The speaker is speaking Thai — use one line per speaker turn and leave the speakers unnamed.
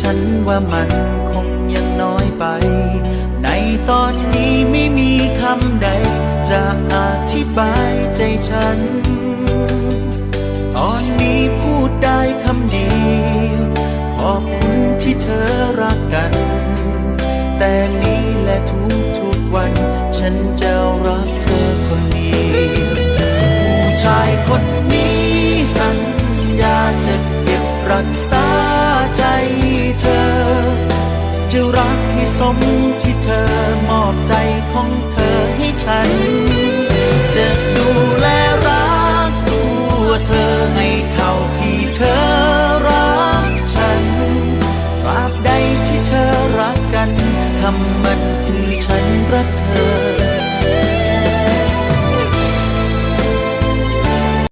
ฉันว่ามันคงยังน้อยไป ในตอนนี้ไม่มีคำใด จะอธิบายใจฉัน ตอนนี้พูดได้คำเดียวขอบคุณที่เธอรักกัน แต่นี้และทุกทุกๆวัน ฉันจะรักเธอคนเดียวผู้ชายคนนี้สัญญาจะเก็บรักษา จะรักให้สมที่เธอมอบใจของเธอให้ฉัน จะดูแลรักตัวเธอให้เท่าที่เธอรักฉันตราบใดที่เธอรักกันทำมันคือ